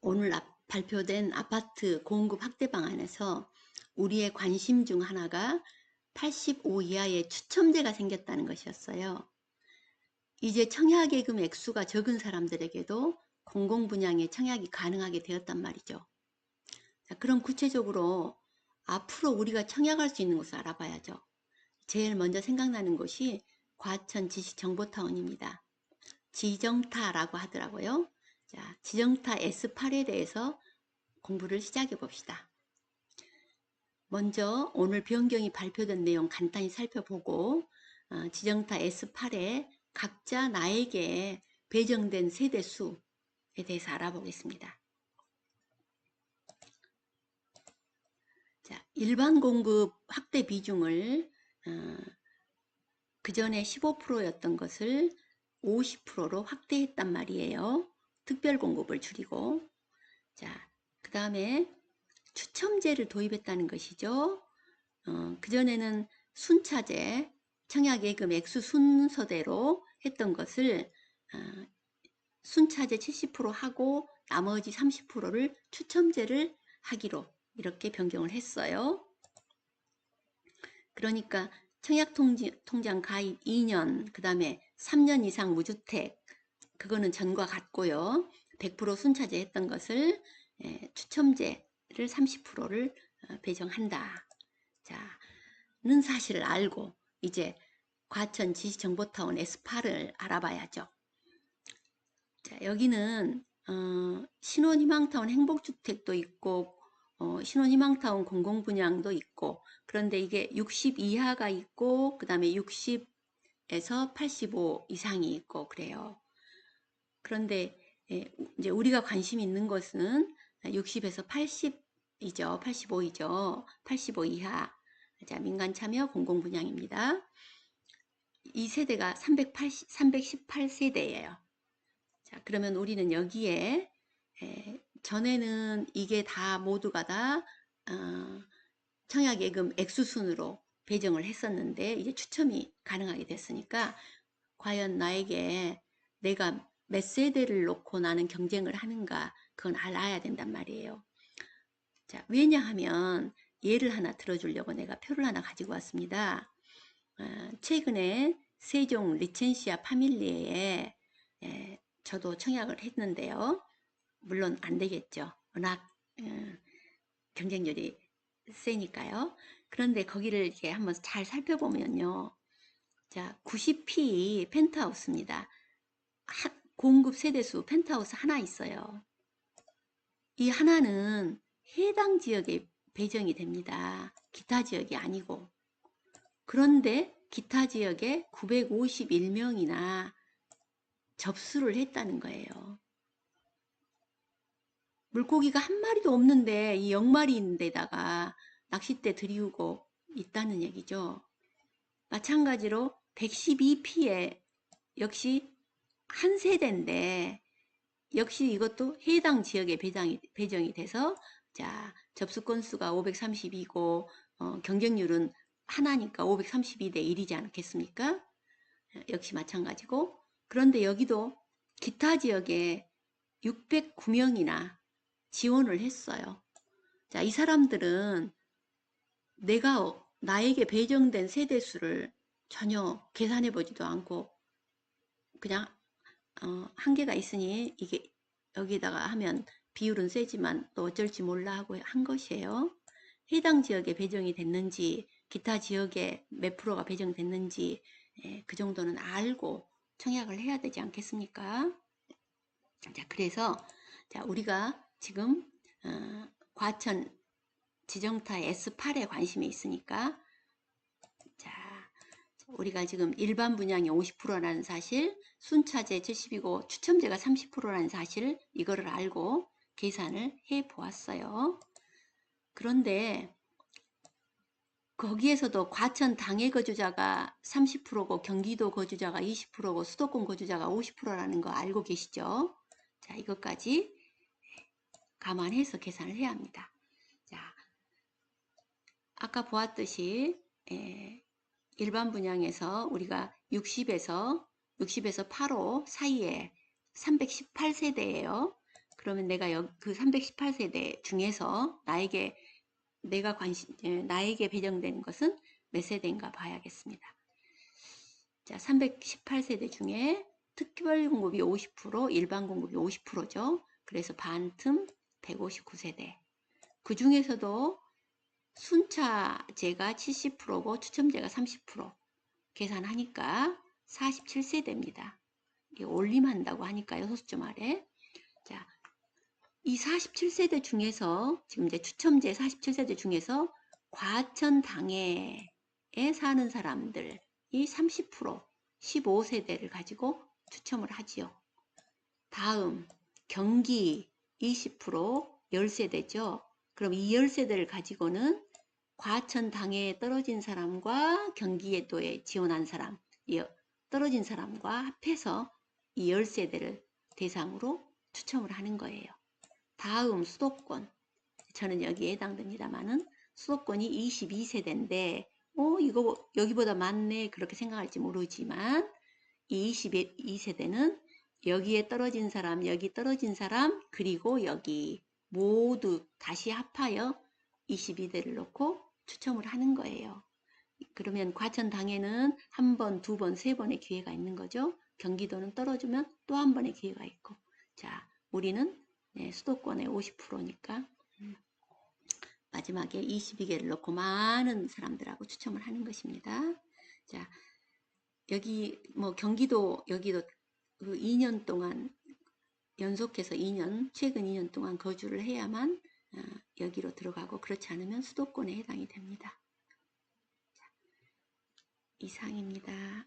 오늘 아- 발표된 아파트 공급 확대 방안에서 우리의 관심 중 하나가 85 이하의 추첨제가 생겼다는 것이었어요. 이제 청약예금 액수가 적은 사람들에게도 공공분양의 청약이 가능하게 되었단 말이죠. 자, 그럼 구체적으로 앞으로 우리가 청약할 수 있는 곳을 알아봐야죠. 제일 먼저 생각나는 곳이 과천 지식정보타운입니다. 지정타라고 하더라고요. 자, 지정타 S8에 대해서 공부를 시작해 봅시다. 먼저 오늘 변경이 발표된 내용 간단히 살펴보고 어, 지정타 S8에 각자 나에게 배정된 세대 수에 대해서 알아보겠습니다. 자, 일반 공급 확대 비중을 어, 그 전에 15%였던 것을 50%로 확대했단 말이에요. 특별 공급을 줄이고 자, 그 다음에 추첨제를 도입했다는 것이죠. 어, 그전에는 순차제, 청약예금 액수 순서대로 했던 것을 어, 순차제 70% 하고 나머지 30%를 추첨제를 하기로 이렇게 변경을 했어요. 그러니까 청약통장 가입 2년, 그 다음에 3년 이상 무주택, 그거는 전과 같고요. 100% 순차제 했던 것을 예, 추첨제를 30%를 어, 배정한다. 자, 는 사실을 알고 이제 과천 지시정보타운 S8을 알아봐야죠. 자, 여기는 어, 신혼희망타운 행복주택도 있고 어, 신혼희망타운 공공분양도 있고 그런데 이게 60 이하가 있고 그 다음에 60에서 85 이상이 있고 그래요. 그런데 예, 이제 우리가 관심 있는 것은 60에서 80이죠. 85이죠. 85 이하. 자, 민간 참여 공공 분양입니다. 이 세대가 380, 318세대예요. 자, 그러면 우리는 여기에 에, 전에는 이게 다 모두가 다 어, 청약 예금 액수 순으로 배정을 했었는데 이제 추첨이 가능하게 됐으니까 과연 나에게 내가 몇 세대를 놓고 나는 경쟁을 하는가 그건 알아야 된단 말이에요. 자, 왜냐하면 예를 하나 들어주려고 내가 표를 하나 가지고 왔습니다. 어, 최근에 세종 리첸시아 파밀리에 에, 저도 청약을 했는데요. 물론 안 되겠죠. 워낙 어, 경쟁률이 세니까요. 그런데 거기를 이렇게 한번 잘 살펴보면요. 자, 90P 펜트하우스입니다. 하, 공급 세대수 펜트하우스 하나 있어요. 이 하나는 해당 지역에 배정이 됩니다. 기타 지역이 아니고. 그런데 기타 지역에 951명이나 접수를 했다는 거예요. 물고기가 한 마리도 없는데 이 0마리 인데다가 낚싯대 들이우고 있다는 얘기죠. 마찬가지로 112피에 역시 한 세대인데 역시 이것도 해당 지역에 배정이, 배정이 돼서 자 접수 건수가 532고 어, 경쟁률은 하나니까 532대 1이지 않겠습니까? 역시 마찬가지고 그런데 여기도 기타 지역에 609명이나 지원을 했어요. 자, 이 사람들은 내가 나에게 배정된 세대 수를 전혀 계산해 보지도 않고 그냥 어, 한계가 있으니 이게 여기다가 하면 비율은 세지만 또 어쩔지 몰라 하고 한 것이에요. 해당 지역에 배정이 됐는지 기타 지역에 몇 프로가 배정됐는지 예, 그 정도는 알고 청약을 해야 되지 않겠습니까? 자, 그래서 자, 우리가 지금 어, 과천 지정타 S8에 관심이 있으니까 자, 우리가 지금 일반 분양이 50%라는 사실, 순차제 70이고 추첨제가 30%라는 사실 이거를 알고 계산을 해 보았어요. 그런데 거기에서도 과천 당해 거주자가 30%고 경기도 거주자가 20%고 수도권 거주자가 50%라는 거 알고 계시죠? 자, 이것까지 감안해서 계산을 해야 합니다. 자, 아까 보았듯이 에, 일반 분양에서 우리가 60에서 60에서 8호 사이에 318세대예요. 그러면 내가 여, 그 318세대 중에서 나에게 내가 관심 예, 나에게 배정된 것은 몇 세대인가 봐야겠습니다. 자, 318세대 중에 특별 공급이 50%, 일반 공급이 50%죠. 그래서 반틈 159세대. 그 중에서도 순차제가 70%고 추첨제가 30% 계산하니까 47세대입니다. 이게 올림한다고 하니까요. 소수점 아래. 자, 이 47세대 중에서 지금 이제 추첨제 47세대 중에서 과천 당해에 사는 사람들이 30% 15세대를 가지고 추첨을 하지요. 다음 경기 20% 10세대죠. 그럼 이 10세대를 가지고는 과천 당해에 떨어진 사람과 경기에도에 지원한 사람, 이 떨어진 사람과 합해서 이 10세대를 대상으로 추첨을 하는 거예요. 다음 수도권. 저는 여기에 해당됩니다만은 수도권이 22세대인데 어 이거 여기보다 많네 그렇게 생각할지 모르지만 이 22세대는 여기에 떨어진 사람, 여기 떨어진 사람, 그리고 여기 모두 다시 합하여 22대를 놓고 추첨을 하는 거예요. 그러면 과천당에는 한 번, 두 번, 세 번의 기회가 있는 거죠. 경기도는 떨어지면 또 한 번의 기회가 있고. 자, 우리는 네, 수도권의 50%니까 음, 마지막에 22개를 넣고 많은 사람들하고 추첨을 하는 것입니다. 자, 여기 뭐 경기도 여기도 그 2년 동안 연속해서 2년 최근 2년 동안 거주를 해야만 어, 여기로 들어가고 그렇지 않으면 수도권에 해당이 됩니다. 자, 이상입니다.